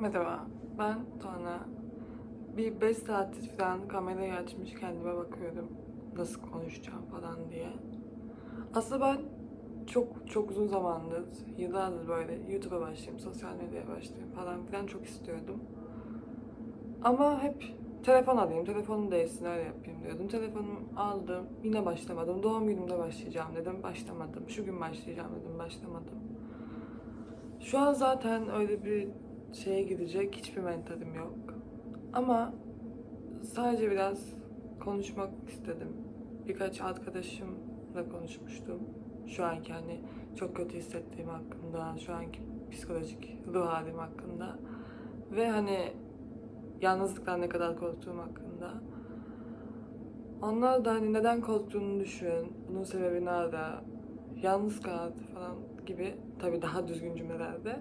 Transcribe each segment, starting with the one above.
Merhaba, ben Tuana. Bir 5 saattir falan kamerayı açmış kendime bakıyorum. Nasıl konuşacağım falan diye. Aslında ben çok çok uzun zamandır, yıllardır böyle YouTube'a başlayayım, sosyal medyaya başlayayım falan filan çok istiyordum. Ama hep telefon alayım, telefonum değilsin öyle yapayım diyordum. Telefonumu aldım, yine başlamadım. Doğum günümde başlayacağım dedim, başlamadım. Şu gün başlayacağım dedim, başlamadım. Şu an zaten öyle bir şeye gidecek hiçbir mentalim yok. Ama sadece biraz konuşmak istedim. Birkaç arkadaşımla konuşmuştum. Şu anki hani çok kötü hissettiğim hakkında, şu anki psikolojik ruh halim hakkında. Ve hani yalnızlıktan ne kadar korktuğum hakkında. Onlar da hani neden korktuğunu düşün, bunun sebebini ara, yalnız kal falan gibi tabii daha düzgün cümlelerde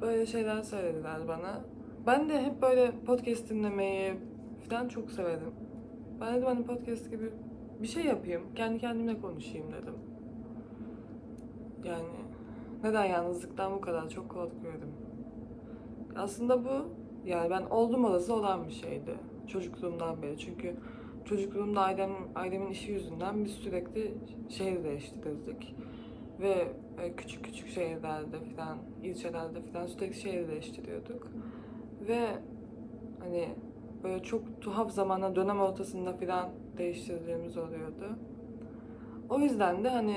böyle şeyler söylediler bana. Ben de hep böyle podcast dinlemeyi falan çok severim. Ben dedim hani podcast gibi bir şey yapayım, kendi kendimle konuşayım dedim. Yani neden yalnızlıktan bu kadar çok korkuyorum? Aslında bu yani ben oldum olası olan bir şeydi çocukluğumdan beri. Çünkü çocukluğumda ailem, ailemin işi yüzünden biz sürekli şehir değiştirirdik. Ve e, küçük küçük şehirlerde falan, ilçelerde falan sürekli şehir değiştiriyorduk. Ve hani böyle çok tuhaf zamana dönem ortasında falan değiştirdiğimiz oluyordu. O yüzden de hani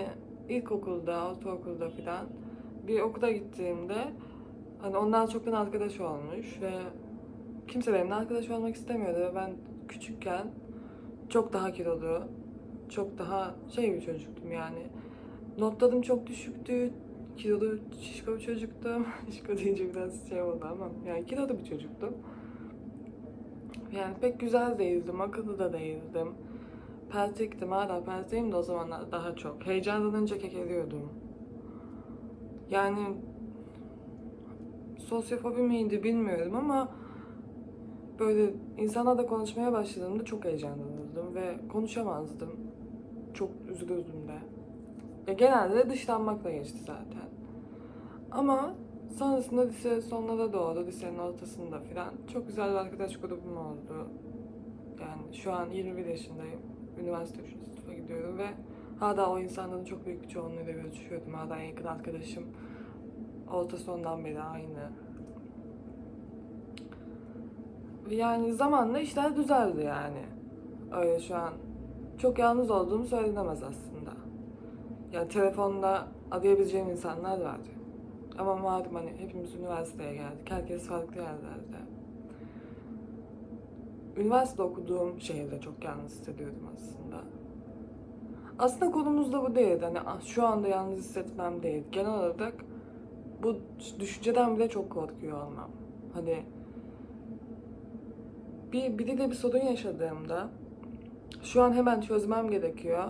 ilkokulda, ortaokulda falan bir okula gittiğimde hani onlar çoktan arkadaş olmuş ve kimse benimle arkadaş olmak istemiyordu ve ben küçükken çok daha kilolu, çok daha şey bir çocuktum yani. Notlarım çok düşüktü. Kilolu, şişko bir çocuktum. şişko deyince biraz şey oldu ama yani kilolu bir çocuktum. Yani pek güzel değildim, akıllı da değildim. Peltektim, hala pelteğim de o zamanlar daha çok. Heyecanlanınca kekeliyordum. Yani sosyofobi miydi bilmiyorum ama böyle insanlarla konuşmaya başladığımda çok heyecanlanırdım ve konuşamazdım. Çok üzülürdüm de. Ya genelde de dışlanmakla geçti zaten. Ama sonrasında lise sonlara doğru, lisenin ortasında falan çok güzel bir arkadaş grubum oldu. Yani şu an 21 yaşındayım. Üniversite 3. sınıfa gidiyorum ve hala o insanların çok büyük bir çoğunluğuyla görüşüyordum. Hala en yakın arkadaşım orta sondan beri aynı. Yani zamanla işler düzeldi yani. Öyle şu an çok yalnız olduğum söylenemez aslında. Yani telefonda arayabileceğim insanlar var. Ama malum hani hepimiz üniversiteye geldik. Herkes farklı yerlerde. Üniversite okuduğum şehirde çok yalnız hissediyordum aslında. Aslında konumuz da bu değil. Hani şu anda yalnız hissetmem değil. Genel olarak bu düşünceden bile çok korkuyor olmam. Hani bir biriyle bir sorun yaşadığımda şu an hemen çözmem gerekiyor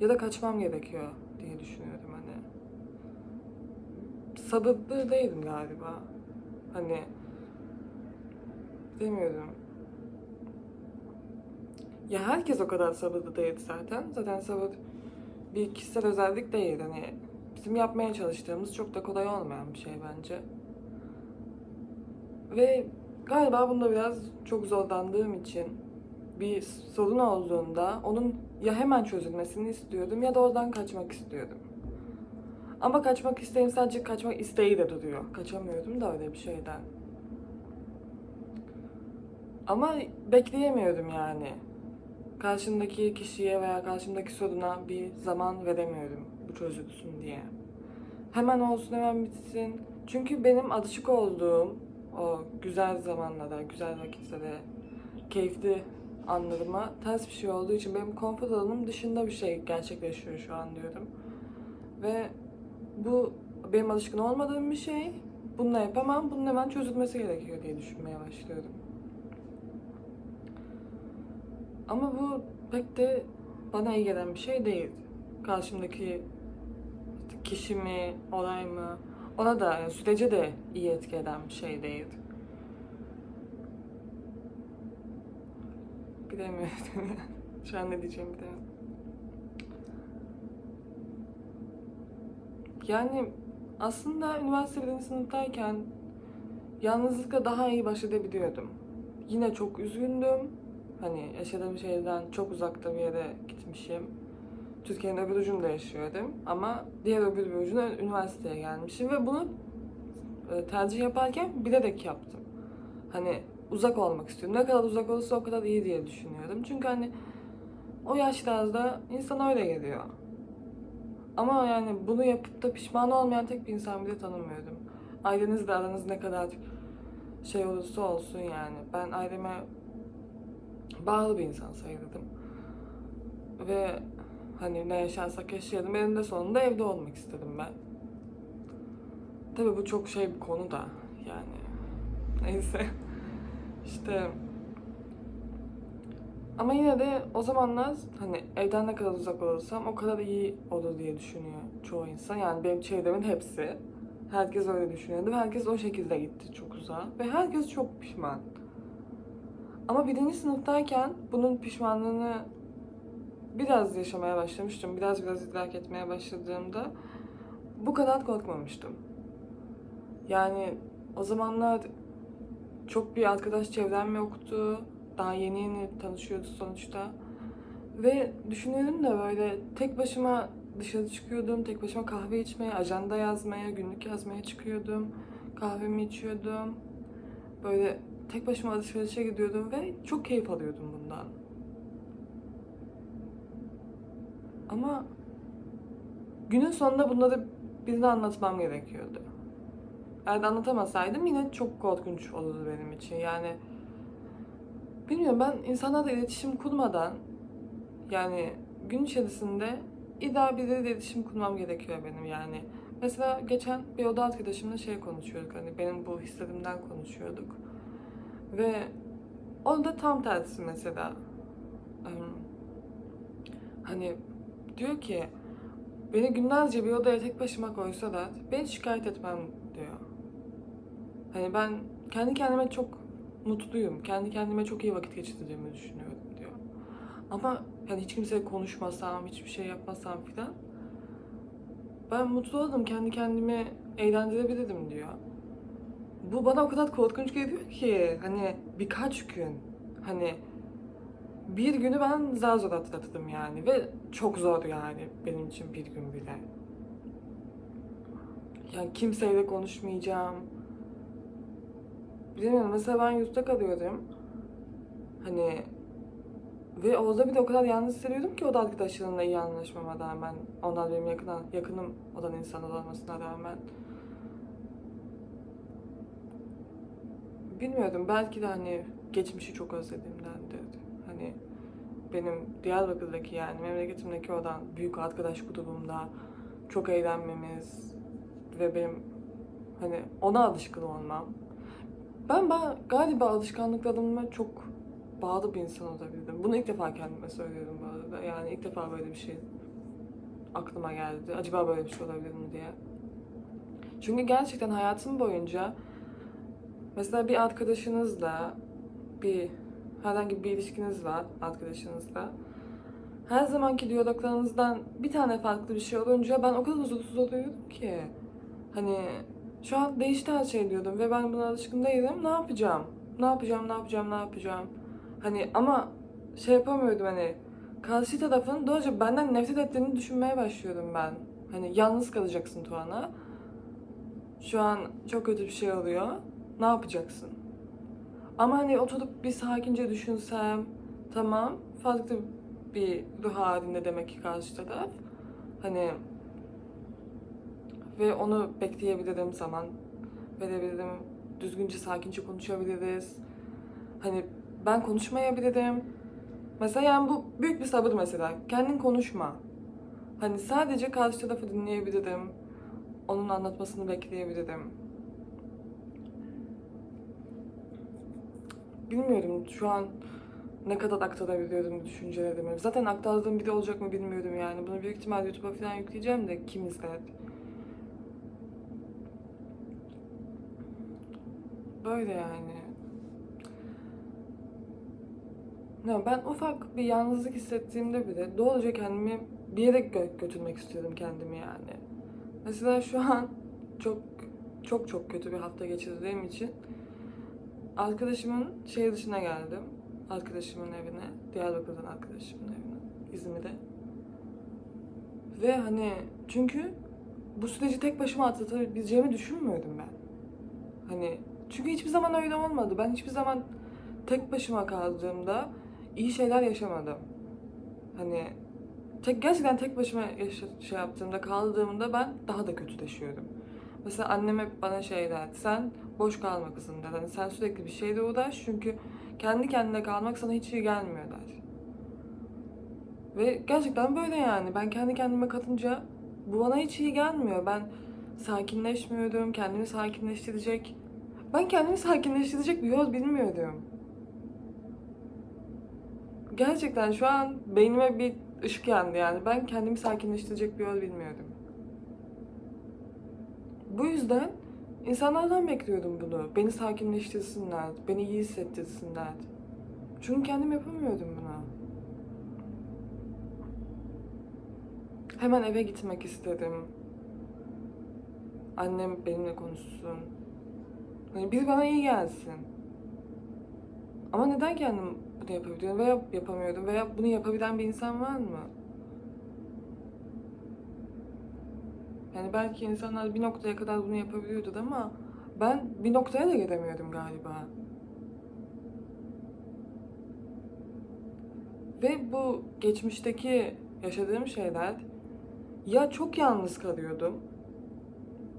ya da kaçmam gerekiyor diye düşünüyorum hani. Değilim galiba. Hani demiyorum. Ya herkes o kadar sabırlı değil zaten. Zaten sabır bir kişisel özellik değil. Hani bizim yapmaya çalıştığımız çok da kolay olmayan bir şey bence. Ve galiba bunda biraz çok zorlandığım için bir sorun olduğunda onun ya hemen çözülmesini istiyordum ya da oradan kaçmak istiyordum. Ama kaçmak isteğim sadece kaçmak isteği de duruyor. Kaçamıyordum da öyle bir şeyden. Ama bekleyemiyordum yani. Karşımdaki kişiye veya karşımdaki soruna bir zaman veremiyorum bu çözülsün diye. Hemen olsun hemen bitsin. Çünkü benim alışık olduğum o güzel zamanlara, güzel vakitlere, keyifli anlarıma ters bir şey olduğu için benim konfor alanım dışında bir şey gerçekleşiyor şu an diyorum. Ve bu benim alışkın olmadığım bir şey. Bununla yapamam. Bunun hemen çözülmesi gerekiyor diye düşünmeye başlıyorum. Ama bu pek de bana iyi gelen bir şey değil. Karşımdaki kişi mi, olay mı, ona da yani sürece de iyi etki eden bir şey değil. Bilemiyorum. Şu an ne diyeceğimi bilemiyorum. Yani aslında üniversite birinci sınıftayken yalnızlıkla daha iyi baş edebiliyordum. Yine çok üzgündüm. Hani yaşadığım şehirden çok uzakta bir yere gitmişim. Türkiye'nin öbür ucunda yaşıyordum. Ama diğer öbür bir ucuna üniversiteye gelmişim. Ve bunu e, tercih yaparken bilerek yaptım. Hani uzak olmak istiyorum. Ne kadar uzak olursa o kadar iyi diye düşünüyorum. Çünkü hani o yaşlarda insan öyle geliyor. Ama yani bunu yapıp da pişman olmayan tek bir insan bile tanımıyordum. Ailenizle aranız ne kadar şey olursa olsun yani. Ben aileme bağlı bir insan sayılırdım. Ve hani ne yaşarsak yaşayalım. Eninde sonunda evde olmak istedim ben. Tabii bu çok şey bir konu da yani. Neyse. İşte ama yine de o zamanlar hani evden ne kadar uzak olursam o kadar iyi olur diye düşünüyor çoğu insan. Yani benim çevremin hepsi. Herkes öyle düşünüyordu. Herkes o şekilde gitti çok uzağa. Ve herkes çok pişman. Ama birinci sınıftayken bunun pişmanlığını biraz yaşamaya başlamıştım. Biraz biraz idrak etmeye başladığımda bu kadar korkmamıştım. Yani o zamanlar çok bir arkadaş çevrem yoktu. Daha yeni yeni tanışıyoruz sonuçta. Ve düşünüyorum da böyle tek başıma dışarı çıkıyordum. Tek başıma kahve içmeye, ajanda yazmaya, günlük yazmaya çıkıyordum. Kahvemi içiyordum. Böyle tek başıma alışverişe gidiyordum ve çok keyif alıyordum bundan. Ama günün sonunda bunları birine anlatmam gerekiyordu. Eğer anlatamasaydım yine çok korkunç olurdu benim için. Yani bilmiyorum ben insanlarla iletişim kurmadan yani gün içerisinde illa biriyle iletişim kurmam gerekiyor benim yani. Mesela geçen bir oda arkadaşımla şey konuşuyorduk hani benim bu hislerimden konuşuyorduk. Ve o da tam tersi mesela. Hani diyor ki beni günlerce bir odaya tek başıma koysalar beni şikayet etmem diyor. Hani ben kendi kendime çok mutluyum. Kendi kendime çok iyi vakit geçirdiğimi düşünüyorum diyor. Ama yani hiç kimseyle konuşmasam, hiçbir şey yapmasam filan ben mutlu oldum. Kendi kendimi eğlendirebilirim diyor. Bu bana o kadar korkunç geliyor ki hani birkaç gün hani bir günü ben zar zor atlattım yani ve çok zor yani benim için bir gün bile. Yani kimseyle konuşmayacağım. Bilmiyorum mesela ben yurtta kalıyordum. Hani ve orada bir de o kadar yalnız hissediyordum ki o da arkadaşlarımla iyi anlaşmama rağmen. Onlar benim yakın, yakınım olan insanlar olmasına rağmen. Bilmiyordum belki de hani geçmişi çok özlediğimdendir. Hani benim Diyarbakır'daki yani memleketimdeki odan büyük arkadaş grubumda çok eğlenmemiz ve benim hani ona alışkın olmam. Ben, ben galiba alışkanlıklarıma çok bağlı bir insan olabildim. Bunu ilk defa kendime söylüyorum bu arada. Yani ilk defa böyle bir şey aklıma geldi. Acaba böyle bir şey olabilir mi diye. Çünkü gerçekten hayatım boyunca mesela bir arkadaşınızla bir herhangi bir ilişkiniz var arkadaşınızla. Her zamanki diyaloglarınızdan bir tane farklı bir şey olunca ben o kadar huzursuz oluyorum ki. Hani şu an değişti her şey diyordum ve ben buna alışkın değilim. Ne yapacağım? Ne yapacağım, ne yapacağım, ne yapacağım? Hani ama şey yapamıyordum hani karşı tarafın doğruca benden nefret ettiğini düşünmeye başlıyordum ben. Hani yalnız kalacaksın Tuana. Şu an çok kötü bir şey oluyor. Ne yapacaksın? Ama hani oturup bir sakince düşünsem tamam farklı bir ruh halinde demek ki karşı taraf. Hani ve onu bekleyebilirim zaman verebilirim. Düzgünce sakince konuşabiliriz. Hani ben konuşmayabilirim. Mesela yani bu büyük bir sabır mesela. Kendin konuşma. Hani sadece karşı tarafı dinleyebilirim. Onun anlatmasını bekleyebilirim. Bilmiyorum şu an ne kadar aktarabiliyorum düşüncelerimi. Zaten aktardığım video olacak mı bilmiyorum yani. Bunu büyük ihtimal YouTube'a falan yükleyeceğim de kim izler? Böyle yani. Ya ben ufak bir yalnızlık hissettiğimde bile doğruca kendimi bir yere gö- götürmek istiyorum kendimi yani. Mesela şu an çok çok çok kötü bir hafta geçirdiğim için arkadaşımın şehir dışına geldim. Arkadaşımın evine, Diyarbakır'dan arkadaşımın evine, İzmir'e. Ve hani çünkü bu süreci tek başıma atlatabileceğimi düşünmüyordum ben. Hani çünkü hiçbir zaman öyle olmadı. Ben hiçbir zaman tek başıma kaldığımda iyi şeyler yaşamadım. Hani tek gerçekten tek başıma yaşa- şey yaptığımda kaldığımda ben daha da kötüleşiyordum. Mesela annem hep bana şey derdi. Sen boş kalma kızım der. Hani sen sürekli bir şeyle uğraş çünkü kendi kendine kalmak sana hiç iyi gelmiyor der. Ve gerçekten böyle yani. Ben kendi kendime katınca bu bana hiç iyi gelmiyor. Ben sakinleşmiyorum. Kendimi sakinleştirecek. Ben kendimi sakinleştirecek bir yol bilmiyordum. Gerçekten şu an beynime bir ışık yandı yani. Ben kendimi sakinleştirecek bir yol bilmiyordum. Bu yüzden insanlardan bekliyordum bunu. Beni sakinleştirsinler, beni iyi hissettirsinler. Çünkü kendim yapamıyordum bunu. Hemen eve gitmek istedim. Annem benimle konuşsun. Hani biri bana iyi gelsin. Ama neden kendim bunu yapabiliyorum veya yapamıyordum veya bunu yapabilen bir insan var mı? Yani belki insanlar bir noktaya kadar bunu yapabiliyordu ama ben bir noktaya da gelemiyordum galiba. Ve bu geçmişteki yaşadığım şeyler ya çok yalnız kalıyordum.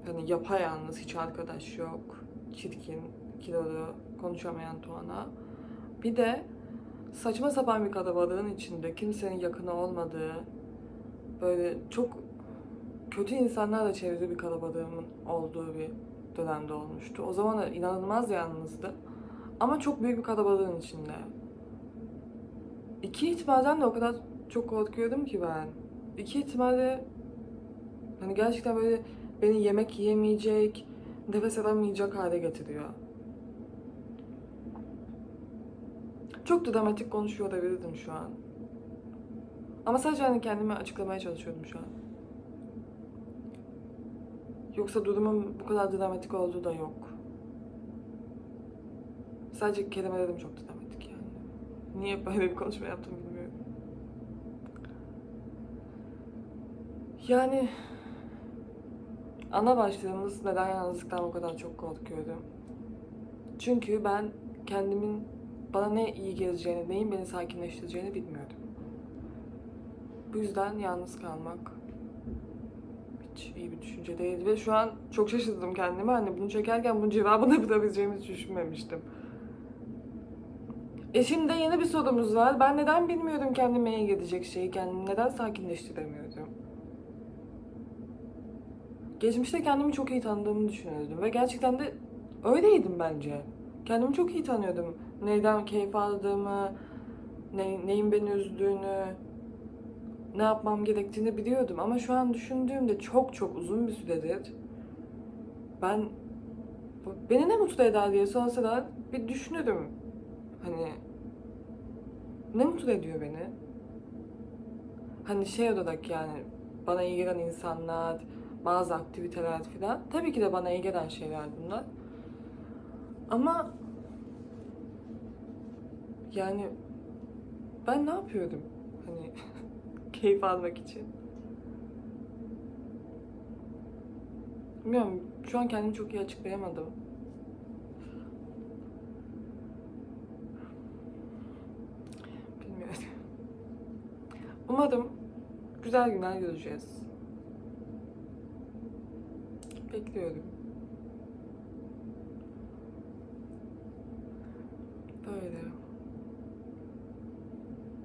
Hani yapayalnız, hiç arkadaş yok. Çirkin, kilolu, konuşamayan Tuana. Bir de saçma sapan bir kalabalığın içinde kimsenin yakını olmadığı, böyle çok kötü insanlarla çevrili bir kalabalığımın olduğu bir dönemde olmuştu. O zaman inanılmaz yalnızdı. Ama çok büyük bir kalabalığın içinde. İki ihtimalden de o kadar çok korkuyordum ki ben. İki ihtimalle hani gerçekten böyle beni yemek yiyemeyecek, nefes alamayacak hale getiriyor. Çok dramatik konuşuyor olabilirdim şu an. Ama sadece hani kendime açıklamaya çalışıyordum şu an. Yoksa durumun bu kadar dramatik olduğu da yok. Sadece kelimelerim çok dramatik yani. Niye böyle bir konuşma yaptım bilmiyorum. Yani ana başlığımız neden yalnızlıktan bu kadar çok korkuyorum. Çünkü ben kendimin bana ne iyi geleceğini, neyin beni sakinleştireceğini bilmiyordum. Bu yüzden yalnız kalmak hiç iyi bir düşünce değil ve şu an çok şaşırdım kendime. Hani bunu çekerken bunun cevabını bulabileceğimi hiç düşünmemiştim. E şimdi yeni bir sorumuz var. Ben neden bilmiyorum kendime iyi gelecek şeyi, kendimi neden sakinleştiremiyorum? Geçmişte kendimi çok iyi tanıdığımı düşünüyordum ve gerçekten de öyleydim bence. Kendimi çok iyi tanıyordum. Neyden keyif aldığımı, ne, neyin beni üzdüğünü, ne yapmam gerektiğini biliyordum. Ama şu an düşündüğümde çok çok uzun bir süredir ben beni ne mutlu eder diye sorsalar bir düşünürüm. Hani ne mutlu ediyor beni? Hani şey olarak yani bana iyi gelen insanlar, bazı aktiviteler falan. Tabii ki de bana iyi gelen şeyler bunlar. Ama yani ben ne yapıyordum? Hani keyif almak için. Bilmiyorum. Şu an kendimi çok iyi açıklayamadım. Bilmiyorum. Umarım güzel günler göreceğiz. Bekliyorum. Böyle.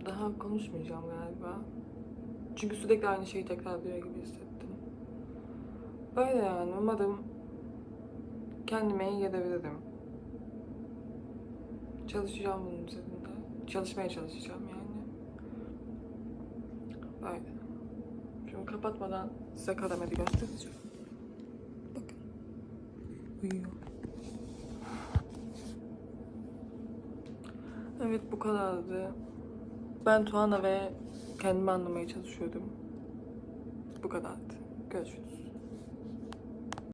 Daha konuşmayacağım galiba. Çünkü sürekli aynı şeyi tekrarlıyor gibi hissettim. Böyle yani umarım kendime iyi gelebilirim. Çalışacağım bunun üzerinde. Çalışmaya çalışacağım yani. Böyle. Şimdi kapatmadan size kalemleri göstereceğim. Uyuyor. Evet bu kadardı. Ben Tuana ve kendimi anlamaya çalışıyordum. Bu kadardı. Görüşürüz.